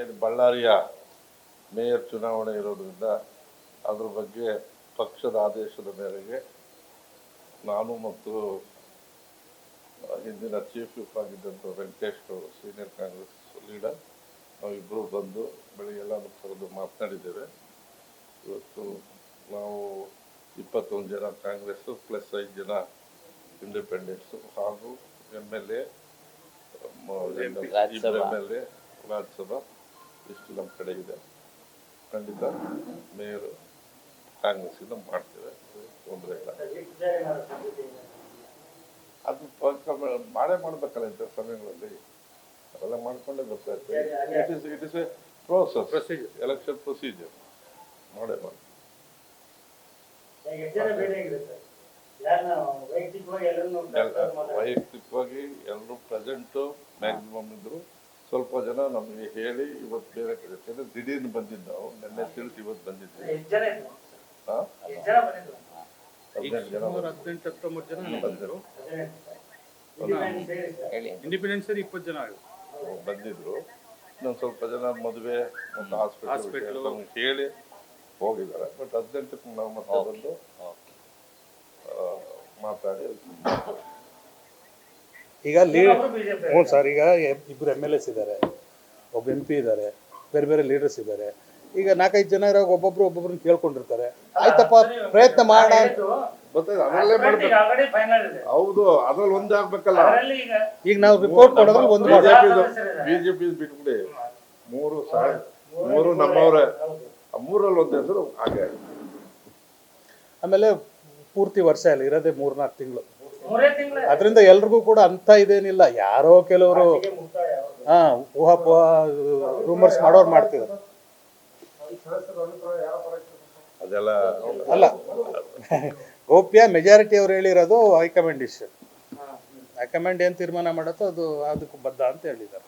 ಏನು ಬಳ್ಳಾರಿಯ ಮೇಯರ್ ಚುನಾವಣೆ ಇರೋದರಿಂದ ಅದ್ರ ಬಗ್ಗೆ ಪಕ್ಷದ ಆದೇಶದ ಮೇರೆಗೆ ನಾನು ಮತ್ತು ಹಿಂದಿನ ಚೀಫ್ ವಿಪ್ ಆಗಿದ್ದಂಥ ವೆಂಕಟೇಶ್ ಅವರು ಸೀನಿಯರ್ ಕಾಂಗ್ರೆಸ್ ಲೀಡರ್ ನಾವಿಬ್ಬರು ಬಂದು ಬೆಳಿಗ್ಗೆಲ್ಲ ಕರೆದು ಮಾತನಾಡಿದ್ದೇವೆ. ಇವತ್ತು ನಾವು ಇಪ್ಪತ್ತೊಂದು ಜನ ಕಾಂಗ್ರೆಸ್ಸು ಪ್ಲಸ್ ಐದು ಜನ ಇಂಡಿಪೆಂಡೆನ್ಸು ಹಾಗೂ M L A M L A Rajya Sabha. ಇಷ್ಟು ನಮ್ಮ ಕಡೆ ಇದೆ. ಖಂಡಿತ ಮೇಯರ್ ಕಾಂಗ್ರೆಸ್ಸಿಂದ ಮಾಡ್ತೇವೆ. ತೊಂದರೆ ಇಲ್ಲ. ಅದು ಮಾಡೇ ಮಾಡ್ಬೇಕಲ್ಲ ಇಂಥ ಸಮಯಗಳಲ್ಲಿ? ಅವೆಲ್ಲ ಮಾಡ್ಕೊಂಡೇ ಬರ್ತಾ ಇರ್ತೇವೆ it is it is a process procedure election procedure ಮಾಡೇ ಮಾಡಿ ವೈಯಕ್ತಿಕವಾಗಿ ಎಲ್ಲರೂ ಪ್ರೆಸೆಂಟು ಮ್ಯಾಕ್ಸಿಮಮ್ ಇದ್ರು ಸ್ವಲ್ಪ ಜನ ನಮಗೆ ಹೇಳಿ ಇವತ್ತು ಬೇರೆ ಕಡೆ ಅಂದ್ರೆ ದಿಢೀರ್ನ ಬಂದಿದ್ದು ನಾವು ನಿನ್ನೆ ತಿಳಿಸಿ ಇವತ್ತು ಬಂದಿದ್ವಿ. ಎಷ್ಟು ಜನ ಇದ್ರು ಹಾ? ಎಷ್ಟು ಜನ ಬಂದಿದ್ರು ಹದಿನೆಂಟು ಜನ ಸುಮಾರು ಹದಿನೆಂಟು ಹತ್ತೊಂಬತ್ತು ಜನ ಬಂದರು ಇಂಡಿಪೆಂಡೆನ್ಸ್ ಸೇರಿ ಹೇಳಿ. ಇಂಡಿಪೆಂಡೆನ್ಸ್ ಸೇರಿ ಇಪ್ಪತ್ತು ಜನ ಆಗಿದೆ ಬಂದಿದ್ರು. ಇನ್ನೊಂದು ಸ್ವಲ್ಪ ಜನ ಮದುವೆ ಒಂದು ಹಾಸ್ಪಿಟಲ್ ಹೇಳಿ ಹೋಗಿದ್ದಾರೆ. ಬಟ್ ಹದಿನೆಂಟಕ್ಕೆ ನಾವು ಮತ್ತೆ ಬಂದು ಆ, ಮಾತಾಡಿ. ಈಗ ಲೀಡ್ ಹ್ಞೂ ಸರ್ ಈಗ ಇಬ್ಬರು ಇಬ್ರು ಎಂ ಎಲ್ ಎಸ್ ಇದ್ದಾರೆ ಒಬ್ಬ ಎಂ ಪಿ ಇದ್ದಾರೆ ಬೇರೆ ಬೇರೆ ಲೀಡರ್ಸ್ ಇದ್ದಾರೆ ಈಗ ನಾಲ್ಕೈದು ಜನ ಇರೋ ಒಬ್ಬೊಬ್ರು ಒಬ್ಬೊಬ್ರನ್ನ ಕೇಳ್ಕೊಂಡಿರ್ತಾರೆ. ಆಯ್ತಪ್ಪ ಪ್ರಯತ್ನ ಮಾಡೋಣ ಹೌದು ಅದ್ರಲ್ಲಿ ಒಂದೇ ಆಗ್ಬೇಕಲ್ಲ. ಈಗ ಈಗ ನಾವು ರಿಪೋರ್ಟ್ ಕೊಡೋದ್ರಲ್ಲಿ ಒಂದು ಬಿಜೆಪಿ ಬಿಜೆಪಿ ಬಿಟ್ಬಿಡಿ. ಮೂರು ಸಾವಿರ ಮೂರು ನಮ್ಮವ್ರೆ. ಮೂರಲ್ಲಿ ಒಂದು ಹೆಸರು ಹಾಗೆ. ಆಮೇಲೆ ಪೂರ್ತಿ ವರ್ಷ ಅಲ್ಲಿ ಇರೋದೇ ಮೂರ್ನಾಲ್ಕು ತಿಂಗಳು ಮೂರೇ ತಿಂಗಳ. ಅದರಿಂದ ಎಲ್ರಿಗೂ ಕೂಡ ಅಂತ ಇದೇನಿಲ್ಲ. ಯಾರೋ ಕೆಲವರು? ಹಾ ಊಹಾಪೋಹ ರೂಮರ್ಸ್ ಮಾಡೋರು ಮಾಡ್ತಿದ್ರು ಅದೆಲ್ಲ ಅಲ್ಲ ಗೋಪ್ಯ ಮೆಜಾರಿಟಿ ಅವ್ರು ಹೇಳಿರೋದು ಹೈಕಮಾಂಡ್ ಇಶ್ಯೂ. ಹೈಕಮಾಂಡ್ ಏನು ತೀರ್ಮಾನ ಮಾಡುತ್ತೋ ಅದು ಅದಕ್ಕೆ ಬದ್ಧ ಅಂತ ಹೇಳಿದ್ದಾರೆ.